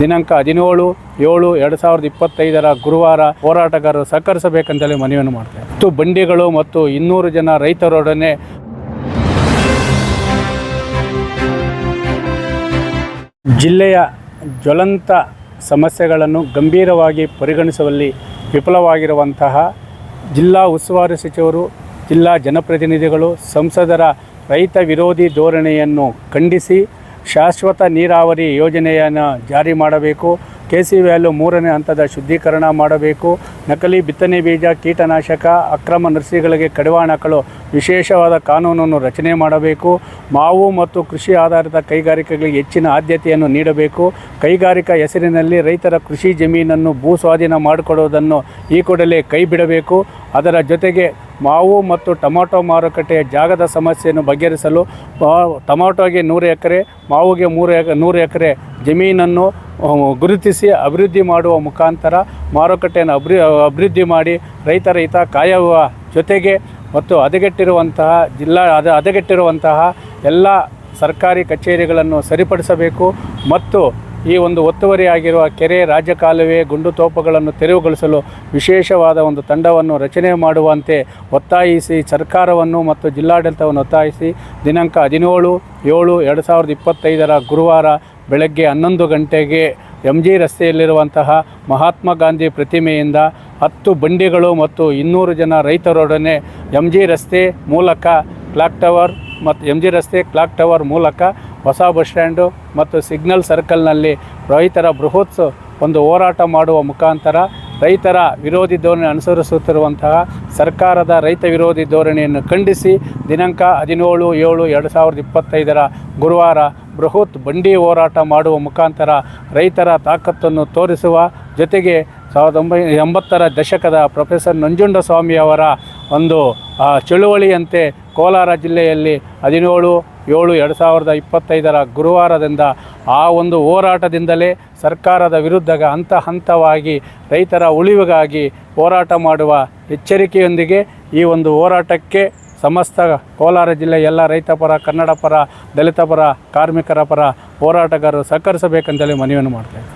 ದಿನಾಂಕ ಹದಿನೇಳು, ಏಳು, ಎರಡು ಸಾವಿರದ ಇಪ್ಪತ್ತೈದರ ಗುರುವಾರ ಹೋರಾಟಗಾರರು ಸಹಕರಿಸಬೇಕಂತಲೇ ಮನವಿಯನ್ನು ಮಾಡ್ತಾರೆ ಹತ್ತು ಬಂಡಿಗಳು ಮತ್ತು ಇನ್ನೂರು ಜನ ರೈತರೊಡನೆ ಜಿಲ್ಲೆಯ ಜ್ವಲಂತ ಸಮಸ್ಯೆಗಳನ್ನು ಗಂಭೀರವಾಗಿ ಪರಿಗಣಿಸುವಲ್ಲಿ ವಿಫಲವಾಗಿರುವಂತಹ ಜಿಲ್ಲಾ ಉಸ್ತುವಾರಿ ಸಚಿವರು, ಜಿಲ್ಲಾ ಜನಪ್ರತಿನಿಧಿಗಳು, ಸಂಸದರ ರೈತ ವಿರೋಧಿ ಧೋರಣೆಯನ್ನು ಖಂಡಿಸಿ ಶಾಶ್ವತ ನೀರಾವರಿ ಯೋಜನೆಯನ್ನು ಜಾರಿ ಮಾಡಬೇಕು. ಕೆ ಸಿ ವ್ಯಾಲ್ಯೂ ಮೂರನೇ ಹಂತದ ಶುದ್ಧೀಕರಣ ಮಾಡಬೇಕು. ನಕಲಿ ಬಿತ್ತನೆ ಬೀಜ, ಕೀಟನಾಶಕ, ಅಕ್ರಮ ನರ್ಸರಿಗಳಿಗೆ ಕಡಿವಾಣ ವಿಶೇಷವಾದ ಕಾನೂನನ್ನು ರಚನೆ ಮಾಡಬೇಕು. ಮಾವು ಮತ್ತು ಕೃಷಿ ಆಧಾರಿತ ಕೈಗಾರಿಕೆಗಳಿಗೆ ಹೆಚ್ಚಿನ ಆದ್ಯತೆಯನ್ನು ನೀಡಬೇಕು. ಕೈಗಾರಿಕಾ ಹೆಸರಿನಲ್ಲಿ ರೈತರ ಕೃಷಿ ಜಮೀನನ್ನು ಭೂ ಸ್ವಾಧೀನ ಮಾಡಿಕೊಡುವುದನ್ನು ಈ ಕೂಡಲೇ ಕೈ ಬಿಡಬೇಕು ಅದರ ಜೊತೆಗೆ ಮಾವು ಮತ್ತು ಟೊಮಾಟೊ ಮಾರುಕಟ್ಟೆಯ ಜಾಗದ ಸಮಸ್ಯೆಯನ್ನು ಬಗೆಹರಿಸಲು ಟೊಮಾಟೊಗೆ ನೂರು ಎಕರೆ, ಮಾವುಗೆ ಮೂರು ಎಕ, ನೂರು ಎಕರೆ ಜಮೀನನ್ನು ಗುರುತಿಸಿ ಅಭಿವೃದ್ಧಿ ಮಾಡುವ ಮುಖಾಂತರ ಮಾರುಕಟ್ಟೆಯನ್ನು ಅಭಿ ಅಭಿವೃದ್ಧಿ ಮಾಡಿ ರೈತರ ಹಿತ ಕಾಯುವ ಜೊತೆಗೆ ಮತ್ತು ಹದಗೆಟ್ಟಿರುವಂತಹ ಜಿಲ್ಲಾ, ಅದ, ಹದಗೆಟ್ಟಿರುವಂತಹ ಎಲ್ಲ ಸರ್ಕಾರಿ ಕಚೇರಿಗಳನ್ನು ಸರಿಪಡಿಸಬೇಕು ಮತ್ತು ಈ ಒಂದು ಒತ್ತುವರಿಯಾಗಿರುವ ಕೆರೆ ರಾಜ್ಯ ಕಾಲುವೆ ಗುಂಡು ತೋಪಗಳನ್ನು ತೆರವುಗೊಳಿಸಲು ವಿಶೇಷವಾದ ಒಂದು ತಂಡವನ್ನು ರಚನೆ ಮಾಡುವಂತೆ ಒತ್ತಾಯಿಸಿ ಸರ್ಕಾರವನ್ನು ಮತ್ತು ಜಿಲ್ಲಾಡಳಿತವನ್ನು ಒತ್ತಾಯಿಸಿ ದಿನಾಂಕ ಹದಿನೇಳು, ಏಳು, ಎರಡು ಸಾವಿರದ ಇಪ್ಪತ್ತೈದರ ಗುರುವಾರ ಬೆಳಗ್ಗೆ ಹನ್ನೊಂದು ಗಂಟೆಗೆ ಎಂ ಜಿ ರಸ್ತೆಯಲ್ಲಿರುವಂತಹ ಮಹಾತ್ಮ ಗಾಂಧಿ ಪ್ರತಿಮೆಯಿಂದ ಹತ್ತು ಬಂಡಿಗಳು ಮತ್ತು ಇನ್ನೂರು ಜನ ರೈತರೊಡನೆ ಎಂ ಜಿ ರಸ್ತೆ ಮೂಲಕ ಕ್ಲಾಕ್ ಟವರ್ ಮತ್ತು ಎಂ ಜಿ ರಸ್ತೆ ಕ್ಲಾಕ್ ಟವರ್ ಮೂಲಕ ಹೊಸ ಬಸ್ ಸ್ಟ್ಯಾಂಡು ಮತ್ತು ಸಿಗ್ನಲ್ ಸರ್ಕಲ್ನಲ್ಲಿ ರೈತರ ಬೃಹತ್ ಒಂದು ಹೋರಾಟ ಮಾಡುವ ಮುಖಾಂತರ ರೈತರ ವಿರೋಧಿ ಧೋರಣೆ ಅನುಸರಿಸುತ್ತಿರುವಂತಹ ಸರ್ಕಾರದ ರೈತ ವಿರೋಧಿ ಧೋರಣೆಯನ್ನು ಖಂಡಿಸಿ ದಿನಾಂಕ ಹದಿನೇಳು, ಏಳು, ಎರಡು ಸಾವಿರದ ಇಪ್ಪತ್ತೈದರ ಗುರುವಾರ ಬೃಹತ್ ಬಂಡಿ ಹೋರಾಟ ಮಾಡುವ ಮುಖಾಂತರ ರೈತರ ತಾಕತ್ತನ್ನು ತೋರಿಸುವ ಜೊತೆಗೆ ಸಾವಿರದ ಒಂಬೈನೂರ ಎಂಬತ್ತರ ದಶಕದ ಪ್ರೊಫೆಸರ್ ನಂಜುಂಡಸ್ವಾಮಿ ಅವರ ಒಂದು ಚಳುವಳಿಯಂತೆ ಕೋಲಾರ ಜಿಲ್ಲೆಯಲ್ಲಿ ಹದಿನೇಳು, ಏಳು, ಎರಡು ಸಾವಿರದ ಇಪ್ಪತ್ತೈದರ ಗುರುವಾರದಿಂದ ಆ ಒಂದು ಹೋರಾಟದಿಂದಲೇ ಸರ್ಕಾರದ ವಿರುದ್ಧ ಹಂತ ಹಂತವಾಗಿ ರೈತರ ಉಳಿವಿಗಾಗಿ ಹೋರಾಟ ಮಾಡುವ ಎಚ್ಚರಿಕೆಯೊಂದಿಗೆ ಈ ಒಂದು ಹೋರಾಟಕ್ಕೆ ಸಮಸ್ತ ಕೋಲಾರ ಜಿಲ್ಲೆಯ ಎಲ್ಲ ರೈತ ಪರ, ಕನ್ನಡ ಪರ, ದಲಿತ ಪರ, ಕಾರ್ಮಿಕರ ಪರ ಹೋರಾಟಗಾರರು ಸಹಕರಿಸಬೇಕಂತೇಳಿ ಮನವಿಯನ್ನು ಮಾಡ್ತಾ ಇದ್ದೀನಿ